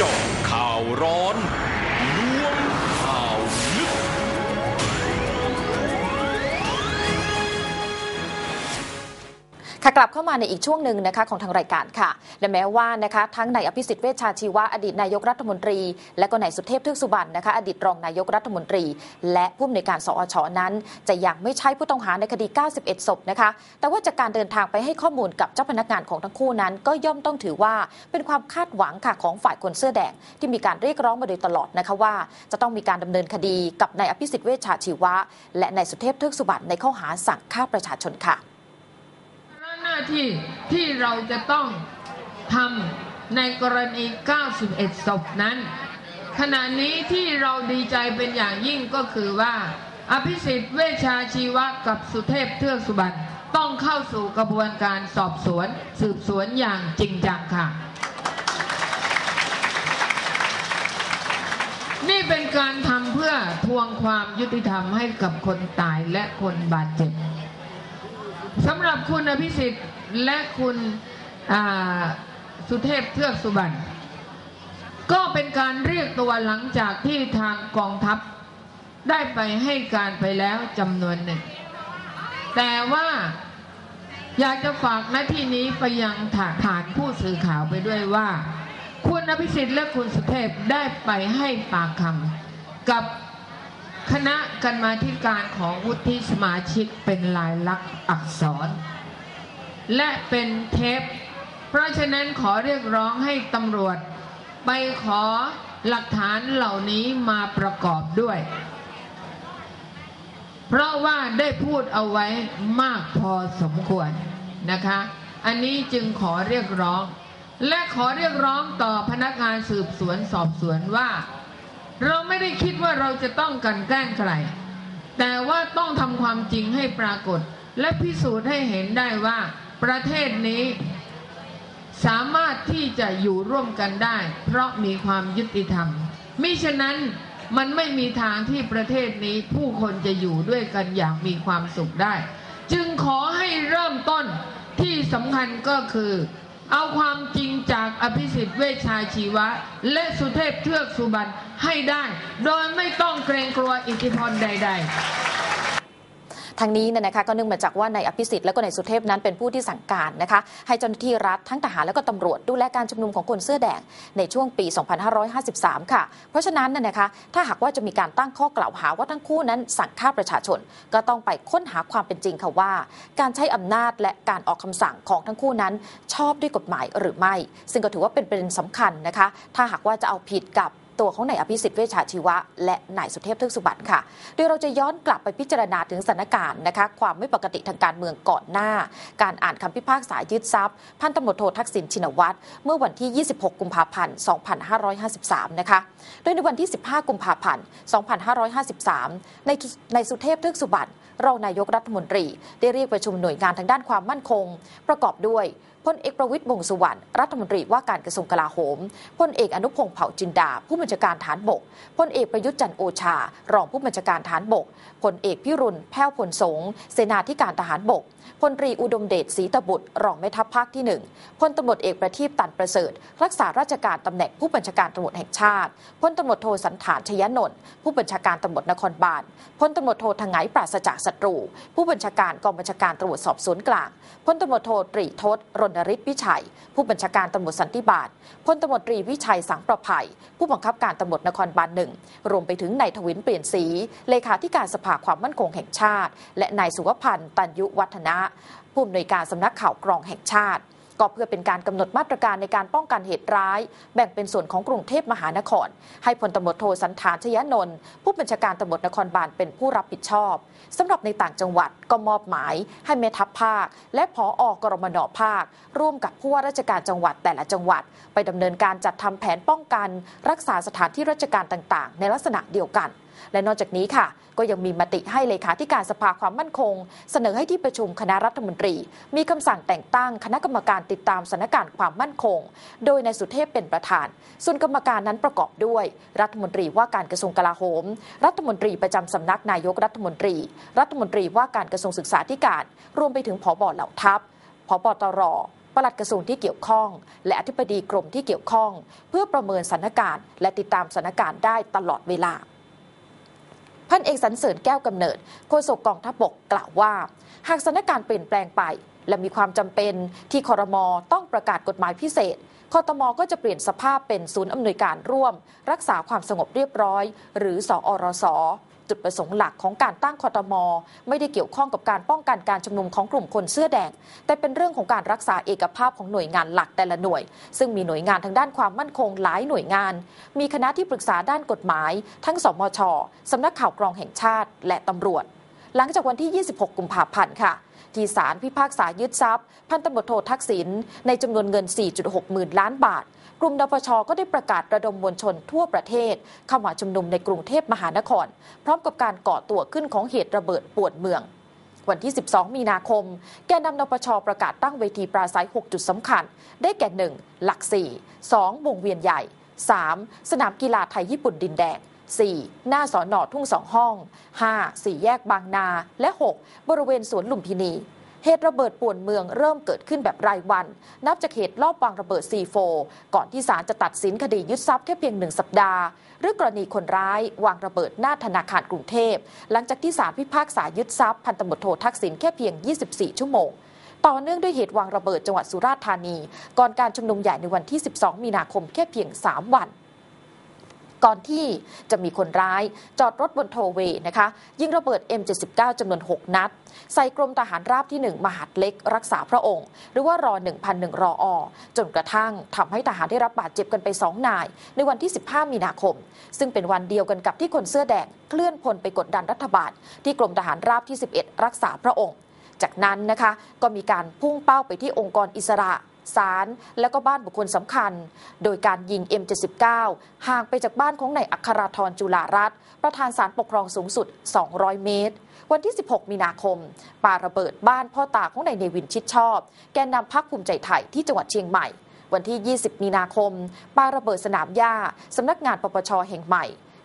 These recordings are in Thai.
จาะข่าวร้อน ค่ะกลับเข้ามาในอีกช่วงหนึ่งนะคะของทางรายการค่ะ และแม้ว่านะคะทั้งนายอภิสิทธิ์เวชชาชีวะอดีตนายกรัฐมนตรี และก็นายสุเทพเทือกสุบรรณนะคะอดีตรองนายกรัฐมนตรี และผู้อำนวยการสอชอนั้น จะยังไม่ใช่ผู้ต้องหาในคดี 91 ศพนะคะ แต่ว่าจากการเดินทางไปให้ข้อมูลกับเจ้าพนักงานของทั้งคู่นั้น ก็ย่อมต้องถือว่าเป็นความคาดหวังค่ะของฝ่ายคนเสื้อแดงที่มีการเรียกร้องมาโดยตลอดนะคะว่า จะต้องมีการดำเนินคดีกับนายอภิสิทธิ์เวชชาชีวะ และนายสุเทพเทือกสุบรรณในข้อหาสั่งฆ่าประชาชนค่ะาที่ที่เราจะต้องทำในกรณี 91 ศพนั้น ขณะนี้ที่เราดีใจเป็นอย่างยิ่งก็คือว่า อภิสิทธิ์เวชาชีวะกับสุเทพเทือกสุบรรณต้องเข้าสู่กระบวนการสอบสวน สืบสวนอย่างจริงจังค่ะ นี่เป็นการทำเพื่อทวงความยุติธรรมให้กับคนตายและคนบาดเจ็บ สำหรับคุณอภิสิทธิ์และคุณสุเทพเทือกสุบรรณก็เป็นการเรียกตัวหลังจากที่ทางกองทัพได้ไปให้การไปแล้วจำนวนหนึ่ง แต่ว่าอยากจะฝากหน้าที่นี้ไปยังฐานฐานผู้สื่อข่าวไปด้วยว่า คุณอภิสิทธิ์และคุณสุเทพได้ไปให้ปากคำกับ คณะกรรมาธิการของวุฒิสมาชิกเป็นลายลักษณ์อักษร และเป็นเทป เพราะฉะนั้นขอเรียกร้องให้ตำรวจ ไปขอหลักฐานเหล่านี้มาประกอบด้วย เพราะว่าได้พูดเอาไว้มากพอสมควรนะคะ อันนี้จึงขอเรียกร้อง และขอเรียกร้องต่อพนักงานสืบสวนสอบสวนว่า เราไม่ได้คิดว่าเราจะต้องกันแกล้งใคร แต่ว่าต้องทำความจริงให้ปรากฏ และพิสูจน์ให้เห็นได้ว่าประเทศนี้สามารถที่จะอยู่ร่วมกันได้ เพราะมีความยุติธรรมมิฉะนั้นมันไม่มีทางที่ประเทศนี้ผู้คนจะอยู่ด้วยกันอย่างมีความสุขได้ จึงขอให้เริ่มต้นที่สำคัญก็คือ เอาความจริงจากอภิสิทธิ์เวชชาชีวะ และสุเทพเทือกสุบรรณให้ได้ โดยไม่ต้องเกรงกลัวอิทธิพลใด ๆ ทางนี้เนี่ยนะคะก็เนื่องมาจากว่านายอภิสิทธิ์และก็นายสุเทพนั้นเป็นผู้ที่สั่งการนะคะให้เจ้าหน้าที่รัฐทั้งทหารและก็ตำรวจดูแลการชุมนุมของคนเสื้อแดงในช่วงปี 2553 ค่ะ เพราะฉะนั้นเนี่ยนะคะถ้าหากว่าจะมีการตั้งข้อกล่าวหาว่าทั้งคู่นั้นสั่งฆ่าประชาชน ก็ต้องไปค้นหาความเป็นจริงค่ะว่า การใช้อำนาจและการออกคำสั่งของทั้งคู่นั้น ชอบด้วยกฎหมายหรือไม่ ซึ่งก็ถือว่าเป็นประเด็นสำคัญนะคะ ถ้าหากว่าจะเอาผิดกับ ตัวของนายอภิสิทธิ์เวชชาชีวะ และนายสุเทพทึกสุบรรณค่ะ โดยเราจะย้อนกลับไปพิจารณาถึงสถานการณ์นะคะความไม่ปกติทางการเมืองก่อนหน้า การอ่านคำพิพากษายึดทรัพย์ พันตำรวจโททักษิณชินวัตรเมื่อวันที่ 26 กุมภาพันธ์ 2553 นะคะ โดยในวันที่ 15 กุมภาพันธ์ 2553 ในในสุเทพทึกสุบรรณรองนายกรัฐมนตรี ได้เรียกประชุมหน่วยงานทางด้านความมั่นคง ประกอบด้วย พลเอกประวิตยวงสุวรรณรัฐมนตรีว่าการกระทรวงกลาโหมพลเอกอนุพงษ์เผ่าจินดา ผู้บัญชาการฐานบกพลเอกประยุทธ์จันโอชา รองผู้บัญชาการฐานบกพลเอกพิรุณแพ้วพลสงเสนาธิการทหารบกพลตรีอุดมเดชศรีตบุตร รองแม่ทัพภาคที่หนึ่งพลตำรวจเอกประทีปตันประเสริฐ รักษาราชการตำแหน่งผู้บัญชาการตำรวจแห่งชาติพลตำรวจโทสันฐานชยนนท์ผู้บัญชาการตำรวจนครบาลพลตำรวจโททงไหปราศจากศัตรู ผู้บัญชาการกองบัญชาการตำรวจสอบสวนกลางพลตำรวจโทตรีทศรณนริศวิชัย ผู้บัญชาการตำรวจสันติบาลพลตำรวจตรีวิชัยสังประภัย ผู้บังคับการตำรวจนครบาลหนึ่งรวมไปถึงนายทวินเปลี่ยนสีเลขาธิการสภาความมั่นคงแห่งชาติ และนายสุวพันธ์ตันยุวัฒนะผู้อำนวยการสำนักข่าวกรองแห่งชาติ ก็เพื่อเป็นการกำหนดมาตรการในการป้องกันเหตุร้าย แบ่งเป็นส่วนของกรุงเทพมหานคร ให้พลตำรวจโทสันธานชยนนท์ผู้บัญชาการตำรวจนครบาลเป็นผู้รับผิดชอบสำหรับในต่างจังหวัดก็มอบหมาย ให้แม่ทัพภาค และผออกรมนภาค ร่วมกับผู้ว่าราชการจังหวัดแต่ละจังหวัด ไปดำเนินการจัดทำแผนป้องกัน รักษาสถานที่ราชการต่าง ๆ ในลักษณะเดียวกัน และนอกจากนี้ค่ะ ก็ยังมีมติให้เลขาธิการสภาความมั่นคง เสนอให้ที่ประชุมคณะรัฐมนตรี มีคำสั่งแต่งตั้งคณะกรรมการติดตามสถานการณ์ความมั่นคง โดยนายสุเทพเป็นประธาน ส่วนกรรมการนั้นประกอบด้วย รัฐมนตรีว่าการกระทรวงกลาโหม รัฐมนตรีประจำสำนักนายกรัฐมนตรี รัฐมนตรีว่าการกระทรวงศึกษาธิการ รวมไปถึงผบเหล่าทัพผบตรปลัดกระทรวงที่เกี่ยวข้อง และอธิบดีกรมที่เกี่ยวข้อง เพื่อประเมินสถานการณ์ และติดตามสถานการณ์ได้ตลอดเวลา พันเอกสรรเสริญแก้วกำเนิดโฆษกกองทัพบกกล่าวว่า หากสถานการณ์เปลี่ยนแปลงไป และมีความจำเป็นที่คอรมอต้องประกาศกฎหมายพิเศษคอตมก็จะเปลี่ยนสภาพเป็นศูนย์อำนวยการร่วม รักษาความสงบเรียบร้อย หรือสอรส จุดประสงค์หลักของการตั้งคอตมอไม่ได้เกี่ยวข้องกับการป้องกันการชุมนุมของกลุ่มคนเสื้อแดง แต่เป็นเรื่องของการรักษาเอกภาพของหน่วยงานหลักแต่ละหน่วย ซึ่งมีหน่วยงานทางด้านความมั่นคงหลายหน่วยงาน มีคณะที่ปรึกษาด้านกฎหมาย ทั้งสมชสำนักข่าวกรองแห่งชาติ และตำรวจ หลังจากวันที่ 26 กุมภาพันธ์ค่ะ ที่ศาลพิพากษายึดทรัพย์ พันตำรวจโททักษิณในจำนวนเงิน 4.6 หมื่นล้านบาท กลุ่มนปชก็ได้ประกาศระดมมวลชนทั่วประเทศ เข้ามาชุมนุมในกรุงเทพมหานคร พร้อมกับการก่อตัวขึ้นของเหตุระเบิดปวดเมือง วันที่ 12 มีนาคม แกนนำนปชประกาศตั้งเวทีปราศัย 6 จุดสำคัญ ได้แก่ 1. หลัก 4 2. วงเวียนใหญ่ 3. สนามกีฬาไทยญี่ปุ่นดินแดง 4. หน้าสอนอทุ่งสองห้อง 5. สี่แยกบางนา และ 6. บริเวณสวนลุมพินี เหตุระเบิดป่วนเมืองเริ่มเกิดขึ้นแบบรายวัน นับจากเหตุลอบวางระเบิด C4 ก่อนที่ศาลจะตัดสินคดียึดทรัพย์แค่เพียงหนึ่งสัปดาห์ หรือกรณีคนร้ายวางระเบิดหน้าธนาคารกรุงเทพ หลังจากที่ศาลพิพากษายึดทรัพย์พันตำรวจโททักษิณแค่เพียง 24 ชั่วโมงต่อเนื่องด้วยเหตุวางระเบิดจังหวัดสุราษฎร์ธานี ก่อนการชุมนุมใหญ่ในวันที่ 12 มีนาคมแค่เพียง 3 วัน ก่อนที่จะมีคนร้าย จอดรถบนโทเวนะคะ ยิงระเบิด M79 จำนวน 6 นัด ใส่กรมทหารราบที่ 1 มหาดเล็กรักษาพระองค์ หรือว่ารอ1,001รออจนกระทั่งทำให้ทหารได้รับบาดเจ็บกันไป 2 นาย ในวันที่ 15 มีนาคม ซึ่งเป็นวันเดียวกันกับที่คนเสื้อแดงเคลื่อนพลไปกดดันรัฐบาล ที่กรมทหารราบที่ 11 รักษาพระองค์ จากนั้นนะคะก็มีการพุ่งเป้าไปที่องค์กรอิสระ ศาลและก็บ้านบุคคลสำคัญ โดยการยิง M79 ห่างไปจากบ้านของนายอัคราธรจุฬารัตน์ประธานศาลปกครองสูงสุด 200 เมตร วันที่ 16 มีนาคม ปาระเบิดบ้านพ่อตาของนายเนวินชิดชอบ แกนนำพักภูมิใจไทยที่จังหวัดเชียงใหม่ วันที่ 20 มีนาคม ปาระเบิดสนามหญ้าสำนักงานปปชแห่งใหม่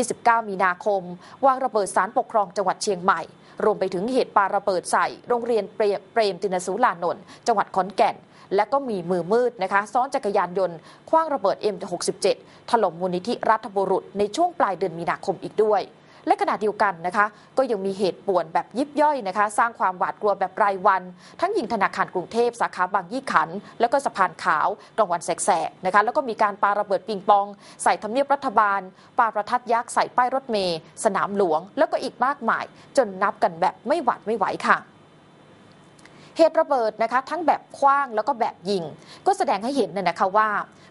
29 มีนาคม วางระเบิดศาลปกครองจังหวัดเชียงใหม่รวมไปถึงเหตุปาระเบิดใส่โรงเรียนเปรมตินสูลานนท์จังหวัดขอนแก่น และก็มีมือมืดนะคะ ซ้อนจักรยานยนต์คว้างระเบิด M67 ถล่มมูลนิธิรัฐบุรุษ ในช่วงปลายเดือนมีนาคมอีกด้วยและขณะเดียวกันนะคะ ก็ยังมีเหตุป่วนแบบยิบย่อยนะคะ สร้างความหวาดกลัวแบบรายวัน ทั้งยิงธนาคารกรุงเทพสาขาบางยี่ขัน แล้วก็สะพานขาวกลางวันแสกๆนะคะแล้วก็มีการปาระเบิดปิงปอง ใส่ทำเนียบรัฐบาล ปาประทัดยักษ์ใส่ป้ายรถเมย์สนามหลวง แล้วก็อีกมากมาย จนนับกันแบบไม่หวาดไม่ไหวค่ะ เหตุระเบิดนะคะทั้งแบบคว้างแล้วก็แบบยิง ก็แสดงให้เห็นเลยนะคะว่า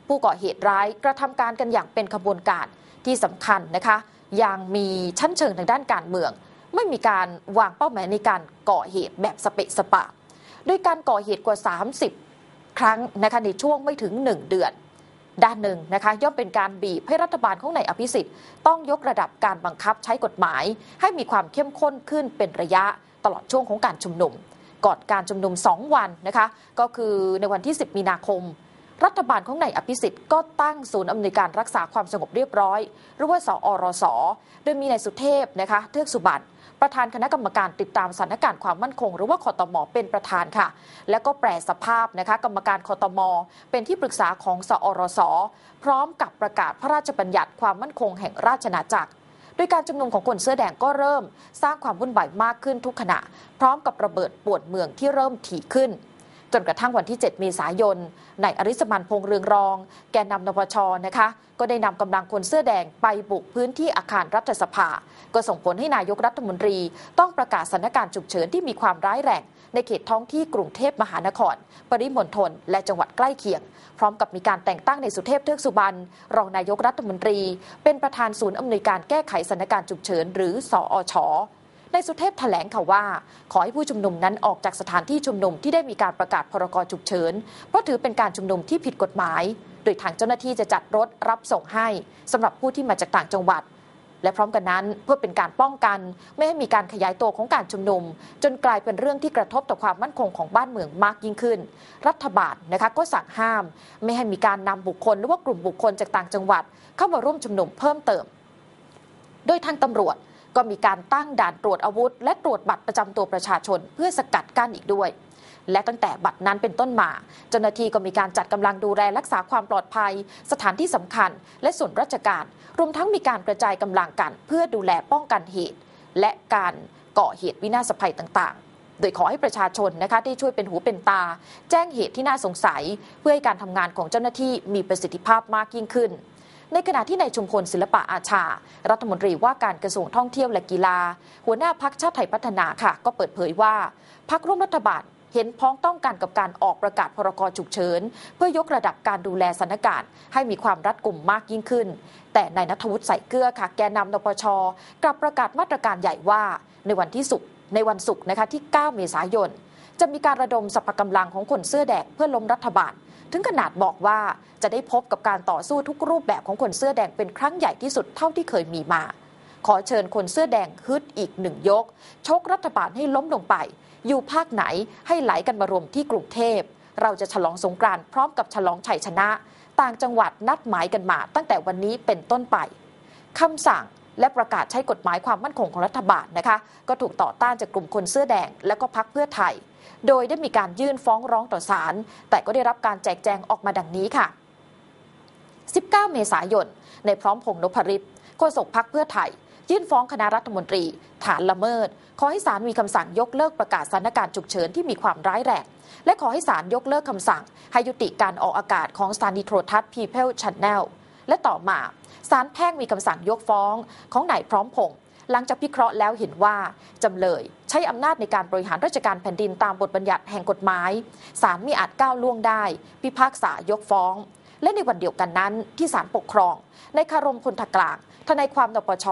ผู้ก่อเหตุร้ายกระทำการกันอย่างเป็นขบวนการที่สำคัญนะคะยังมีชั้นเชิงทางด้านการเมือง ไม่มีการวางเป้าหมายในการก่อเหตุแบบสเปะสปะโดยการก่อเหตุกว่า 30 ครั้งนะคะในช่วงไม่ถึง 1 เดือน ด้านหนึ่งนะคะย่อมเป็นการบีบให้รัฐบาลของนายอภิสิทธิ์ต้องยกระดับการบังคับใช้กฎหมาย ให้มีความเข้มข้นขึ้นเป็นระยะตลอดช่วงของการชุมนุม ก่อนการชุมนุม 2 วันนะคะ ก็คือในวันที่ 10 มีนาคม รัฐบาลของนายอภิสิทธิ์ก็ตั้งศูนย์อำนวยการรักษาความสงบเรียบร้อย หรือว่าสอรส โดยมีนายสุเทพนะคะเทือกสุบรรณประธานคณะกรรมการติดตามสถานการณ์ความมั่นคง หรือว่าคอตมเป็นประธานค่ะ และก็แปรสภาพนะคะ กรรมการคอตมเป็นที่ปรึกษาของสอรส พร้อมกับประกาศพระราชบัญญัติความมั่นคงแห่งราชอาณาจักร ดยการชุมนุมของคนเสื้อแดงก็เริ่ม สร้างความวุ่นวายมากขึ้นทุกขณะ พร้อมกับระเบิดปวดเมืองที่เริ่มถี่ขึ้น จนกระทั่งวันที่ 7 เมษายนนายอริสมันพงเรืองรอง แกนนำนปชนะคะ ก็ได้นำกำลังคนเสื้อแดงไปบุกพื้นที่อาคารรัฐสภา ก็ส่งผลให้นายกรัฐมนตรี ต้องประกาศสถานการณ์ฉุกเฉินที่มีความร้ายแรงในเขตท้องที่กรุงเทพมหานคร ปริมณฑล และจังหวัดใกล้เคียง พร้อมกับมีการแต่งตั้งในสุเทพเทือกสุบรรณรองนายกรัฐมนตรี เป็นประธานศูนย์อำนวยการแก้ไขสถานการณ์ฉุกเฉิน หรือสอช ในสุเทพแถลงค่ะว่า ขอให้ผู้ชุมนุมนั้นออกจากสถานที่ชุมนุมที่ได้มีการประกาศพรกฉุกเฉิน เพราะถือเป็นการชุมนุมที่ผิดกฎหมาย โดยทางเจ้าหน้าที่จะจัดรถรับส่งให้สำหรับผู้ที่มาจากต่างจังหวัด และพร้อมกันนั้นเพื่อเป็นการป้องกัน ไม่ให้มีการขยายตัวของการชุมนุม จนกลายเป็นเรื่องที่กระทบต่อความมั่นคงของบ้านเมืองมากยิ่งขึ้น รัฐบาลนะคะก็สั่งห้าม ไม่ให้มีการนำบุคคลหรือว่ากลุ่มบุคคลจากต่างจังหวัด เข้ามาร่วมชุมนุมเพิ่มเติม โดยทางตำรวจ ก็มีการตั้งด่านตรวจอาวุธ และตรวจบัตรประจำตัวประชาชน เพื่อสกัดกั้นอีกด้วย และตั้งแต่บัดนั้นเป็นต้นมาเจ้าหน้าที่ก็มีการจัดกำลังดูแลรักษาความปลอดภัย สถานที่สำคัญ และส่วนราชการ รวมทั้งมีการกระจายกำลังกัน เพื่อดูแลป้องกันเหตุ และการก่อเหตุวินาศภัยต่างๆโดยขอให้ประชาชนนะคะได้ช่วยเป็นหูเป็นตา แจ้งเหตุที่น่าสงสัย เพื่อให้การทำงานของเจ้าหน้าที่มีประสิทธิภาพมากยิ่งขึ้น ในขณะที่นายชุมพลศิลปะอาชา รัฐมนตรีว่าการกระทรวงท่องเที่ยวและกีฬา หัวหน้าพักชาติไทยพัฒนาค่ะ ก็เปิดเผยว่าพักร่วมรัฐบาลเห็นพ้องต้องกันกับการออกประกาศพรกฉุกเฉิน เพื่อยกระดับการดูแลสถานการณ์ ให้มีความรัดกุมมากยิ่งขึ้น แต่นายนัทวุฒิใส่เกลือค่ะ แกนนำนปชกลับประกาศมาตรการใหญ่ว่า ในวันที่สุกร์ในวันศุกร์นะคะที่ 9 เมษายน จะมีการระดมสรรพกำลังของคนเสื้อแดงเพื่อล้มรัฐบาล ถึงขนาดบอกว่าจะได้พบกับการต่อสู้ทุกรูปแบบของคนเสื้อแดงเป็นครั้งใหญ่ที่สุดเท่าที่เคยมีมา ขอเชิญคนเสื้อแดงฮึดอีกหนึ่งยก ชกรัฐบาลให้ล้มลงไป อยู่ภาคไหนให้ไหลกันมารวมที่กรุงเทพ เราจะฉลองสงกรานต์พร้อมกับฉลองชัยชนะ ต่างจังหวัดนัดหมายกันมา ตั้งแต่วันนี้เป็นต้นไปคำสั่ง และประกาศใช้กฎหมายความมั่นคงของรัฐบาลนะคะ ก็ถูกต่อต้านจากกลุ่มคนเสื้อแดง และก็พักเพื่อไทย โดยได้มีการยื่นฟ้องร้องต่อศาลแต่ก็ได้รับการแจกแจงออกมาดังนี้ค่ะ 19 เมษายน ในพร้อมพงษ์นพริตโฆษกพักเพื่อไทย ยื่นฟ้องคณะรัฐมนตรี ฐานละเมิด ขอให้ศาลมีคำสั่งยกเลิกประกาศสถานการณ์ฉุกเฉินที่มีความร้ายแรงและขอให้ศาลยกเลิกคำสั่งให้ยุติการออกอากาศของสถานีโทรทัศน์ People Channel และต่อมาศาลแพ่งมีคำสั่งยกฟ้องของนายพร้อมพงษ์หลังจากพิเคราะห์แล้วเห็นว่า จำเลยใช้อำนาจในการบริหารราชการแผ่นดินตามบทบัญญัติแห่งกฎหมายศาลมีอาจก้าวล่วงได้ พิพากษายกฟ้อง และในวันเดียวกันนั้นที่ศาลปกครอง ในคารมพลทกลาง ทนายความนปช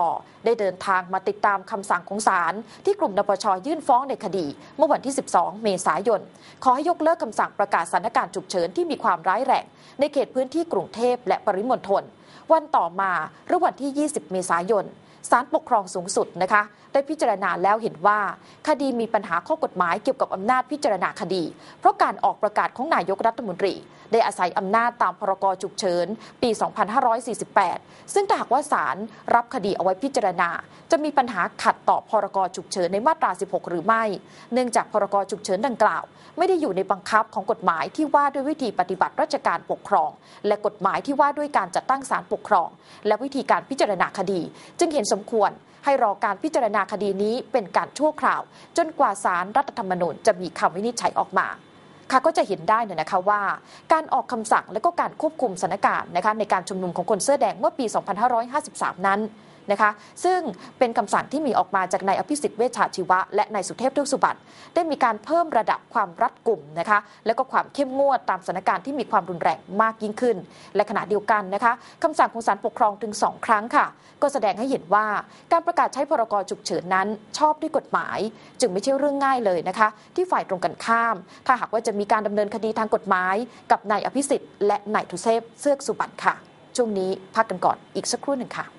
ได้เดินทางมาติดตามคำสั่งของศาลที่กลุ่มนปชยื่นฟ้องในคดี เมื่อวันที่ 12 เมษายน ขอให้ยกเลิกคำสั่งประกาศสถานการณ์ฉุกเฉินที่มีความร้ายแรงในเขตพื้นที่กรุงเทพและปริมณฑลวันต่อมาหรือวันที่ 20 เมษายนศาลปกครองสูงสุดนะคะ ได้พิจารณาแล้วเห็นว่า คดีมีปัญหาข้อกฎหมายเกี่ยวกับอำนาจพิจารณาคดี เพราะการออกประกาศของนายกรัฐมนตรี ได้อาศัยอำนาจตามพรกฉุกเฉิน ปี 2548 ซึ่งถ้าหากว่าศาลรับคดีเอาไว้พิจารณา จะมีปัญหาขัดต่อพรกฉุกเฉินในมาตรา 16 หรือไม่ เนื่องจากพรกฉุกเฉินดังกล่าว ไม่ได้อยู่ในบังคับของกฎหมายที่ว่าด้วยวิธีปฏิบัติราชการปกครอง และกฎหมายที่ว่าด้วยการจัดตั้งศาลปกครอง และวิธีการพิจารณาคดี จึงเห็นสมควรให้รอการพิจารณาคดีนี้เป็นการชั่วคราว จนกว่าศาลรัฐธรรมนูญจะมีคำวินิจฉัยออกมา ค่ะก็จะเห็นได้เนี่ยนะคะว่า การออกคำสั่งและก็การควบคุมสถานการณ์นะคะในการชุมนุมของคนเสื้อแดงเมื่อปี 2553 นั้น นะคะ ซึ่งเป็นคำสั่งที่มีออกมาจากนายอภิสิทธิ์เวชชาชีวะ และนายสุเทพทุกสุบัติได้มีการเพิ่มระดับความรัดกุ่มนะคะ และก็ความเข้มงวดตามสถานการณ์ที่มีความรุนแรงมากยิ่งขึ้น และขณะเดียวกันนะคะคำสั่งของศาลปกครองถึง 2 ครั้งค่ะ ก็แสดงให้เห็นว่าการประกาศใช้พรกฉุกเฉินนั้นชอบด้วยกฎหมาย จึงไม่ใช่เรื่องง่ายเลยนะคะ ที่ฝ่ายตรงกันข้าม ถ้าหากว่าจะมีการดำเนินคดีทางกฎหมาย กับนายอภิสิทธิ์และนายทุเซฟเสือกสุบันค่ะ ช่วงนี้พักกันก่อนอีกสักครู่หนึ่งค่ะ